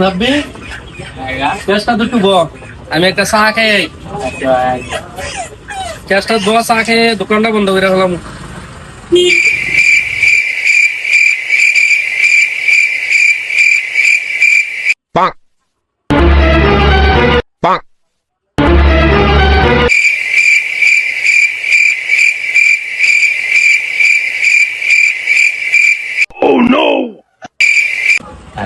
রাব্বি ক্যাশটা দুটো ব আমি একটা চা খাই আই। ক্যাশটা ব চা খেয়ে দোকানটা বন্ধ করে হলাম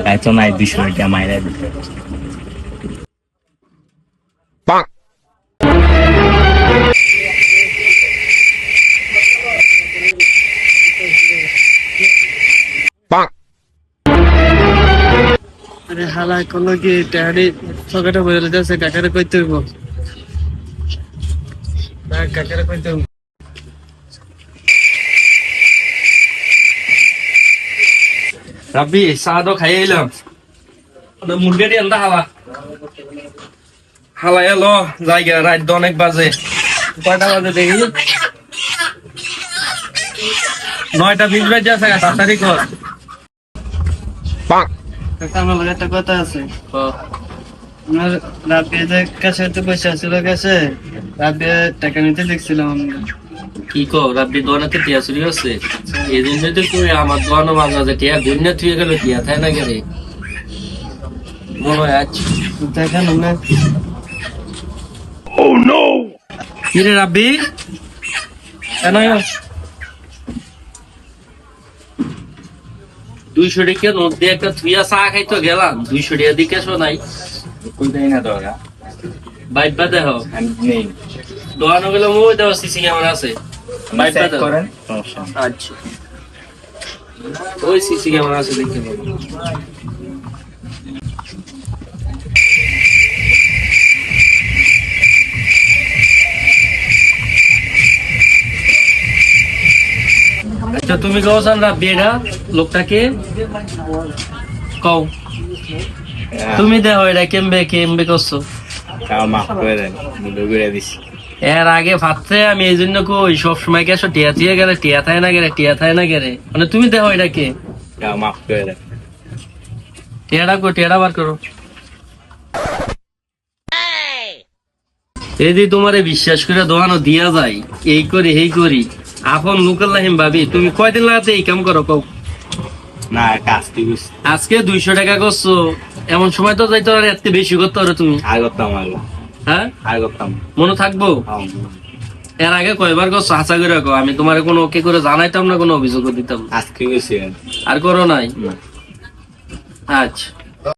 টাকায় তো নাই দুশো টাকা মাইনে দিতে. আরে হালা কোনো কি ট্যাডি সকালে বলে যাচ্ছে কাকারে কইতে হইব। না কাকারে কইতে হইব। রাব্বি চা তো খাই এলাম মুরগি দিয়ে আনতে হালা হালা এলো জায়গা রাত অনেক বাজে কয়টা বাজে দেখি নয়টা বিশ বাজে আছে তাড়াতাড়ি কর. কাকা আমার লগে একটা কথা আছে আমার রাবিয়াদের কাছে তো পয়সা ছিল কাছে রাবিয়া টাকা নিতে দেখছিলাম আমরা কি কো রাব্বি দোয়ানাতে টিয়া চুরি হচ্ছে এই জন্য তো কই আমার দোয়ানো মাঝে মাঝে টিয়া গুন্না থুয়ে গেল টিয়া তাই না গেলে? মনে হয় আজ দেখেন না। রে রাব্বি? কেন দুইশো টাকা নোট দিয়ে একটা থুইয়া চা খাইতো গেলাম দুইশো টাকা দিকে নাই। কোনটাই না দরকার? বাইপা দেহ দোয়ানো গেলে ওই দেওয়া সিসি ক্যামেরা আছে। করেন। আচ্ছা। ওই সিসি ক্যামেরা আছে দেখতে পাবো আচ্ছা তুমি কও সানরা বিয়েটা? লোকটাকে? কও। তুমি দেখো এটা কেমবে কেমবে করছ? তাও মাফ করে দেন ভুলে করে দিছি। এর আগে আমি এই জন্য কই সব সময় গেছো টিয়া থিয়ে গেলে টিয়া থায় না গেলে টিয়া থায় না গেলে মানে তুমি দেখো এটা কে? তাও মাফ করে দেন। টিয়াটা কো টিয়াটা বার করো। এই যে তোমারে বিশ্বাস করে দোকানো দিয়া যায় এই করি এই করি। আপন লোকাল লাহিম ভাবি তুমি কয়দিন লাগাতে এই কাম করো কও? না কাজ তুই আজকে দুইশো টাকা করছ এমন সময় তো যাইতে আর এত বেশি করতে পারো তুমি। আয় করতাম আগে হ্যাঁ? আয় করতাম মনে থাকব। এর আগে কয়বার করছ? হাসা করে রাখো আমি তোমার কোনো ওকে করে জানাইতাম না কোনো অভিযোগ দিতাম আজকে গেছি আর করো নাই? আচ্ছা।